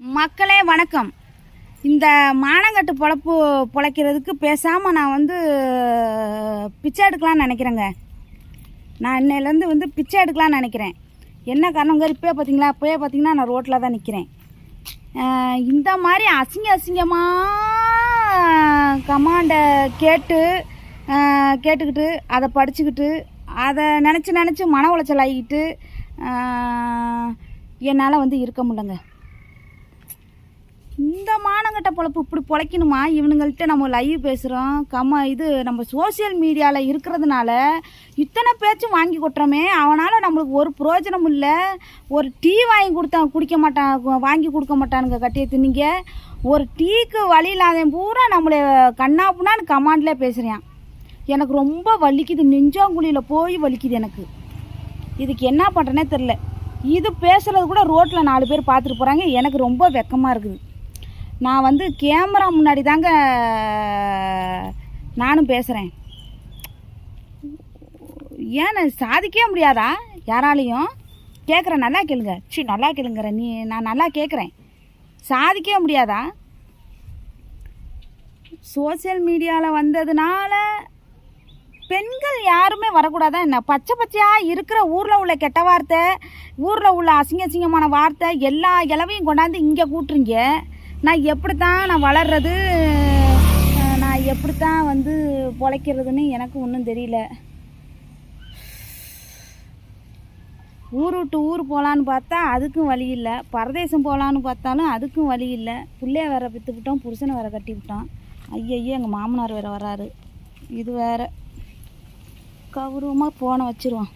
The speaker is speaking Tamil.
மக்களே வணக்கம். இந்த மானங்கட்டு பொழப்பு பொழைக்கிறதுக்கு பேசாமல் நான் வந்து பிச்சை எடுக்கலாம்னு நினைக்கிறேங்க. நான் இன்னையிலேருந்து வந்து பிச்சை எடுக்கலாம்னு நினைக்கிறேன். என்ன காரணங்க? இப்போயே பார்த்தீங்களா இப்போயே பார்த்தீங்கன்னா நான் ரோட்டில் தான் நிற்கிறேன் இந்த மாதிரி அசிங்க அசிங்கமாக கமாண்டை கேட்டு கேட்டுக்கிட்டு அதை படிச்சுக்கிட்டு அதை நினச்சி நினச்சி மன உளைச்சல் ஆகிக்கிட்டு என்னால் வந்து இருக்க முடியலங்க. இந்த மானங்கட்ட பொழப்பு இப்படி பொழைக்கணுமா? இவனுங்கள்ட்ட நம்ம லைவ் பேசுகிறோம் கம்ம இது நம்ம சோஷியல் மீடியாவில் இருக்கிறதுனால இத்தனை பேச்சும் வாங்கி கொட்டுறோமே. அவனால் நம்மளுக்கு ஒரு பிரயோஜனம் இல்லை. ஒரு டீ வாங்கி கொடுத்தா குடிக்க மாட்டான் வாங்கி கொடுக்க மாட்டானுங்க கட்டியை தின்னிங்க ஒரு டீக்கு வழி இல்லாதவன் பூரா நம்மளை கண்ணாப்புனான்னு கமாண்டில் பேசுகிறேன் எனக்கு ரொம்ப வலிக்குது. நெஞ்சாங்குழியில் போய் வலிக்குது எனக்கு. இதுக்கு என்ன பண்ணுறேனே தெரில இது பேசுகிறது கூட ரோட்டில் நாலு பேர் பார்த்துட்டு போகிறாங்க எனக்கு ரொம்ப வெக்கமாக இருக்குது. நான் வந்து கேமரா முன்னாடி தாங்க நானும் பேசுகிறேன் ஏன் சாதிக்கவே முடியாதா? யாராலையும். கேட்குறேன் நல்லா கேளுங்க. சி நல்லா கேளுங்கிற நீ நான் நல்லா கேட்குறேன் சாதிக்கவே முடியாதா? சோஷியல் மீடியாவில் வந்ததுனால பெண்கள் யாருமே வரக்கூடாதா என்ன? பச்சை பச்சையாக இருக்கிற ஊரில் உள்ள கெட்ட வார்த்தை ஊரில் உள்ள அசிங்க அசிங்கமான வார்த்தை எல்லா இலவையும் கொண்டாந்து இங்கே கூட்டுறீங்க. நான் எப்படித்தான் நான் வளர்றது நான் எப்படித்தான் வந்து பொழைக்கிறதுன்னு எனக்கு ஒன்றும் தெரியல. ஊர் விட்டு ஊர் போகலான்னு பார்த்தா அதுக்கும் வழி இல்லை. பரதேசம் போகலான்னு பார்த்தாலும் அதுக்கும் வழி இல்லை. பிள்ளைய வேற விற்றுக்கிட்டோம் புருஷனை வேற கட்டிவிட்டோம் ஐயையோ எங்கள் மாமனார் வேற வராரு இது வேற. கௌரவமாக போனை வச்சிருவான்.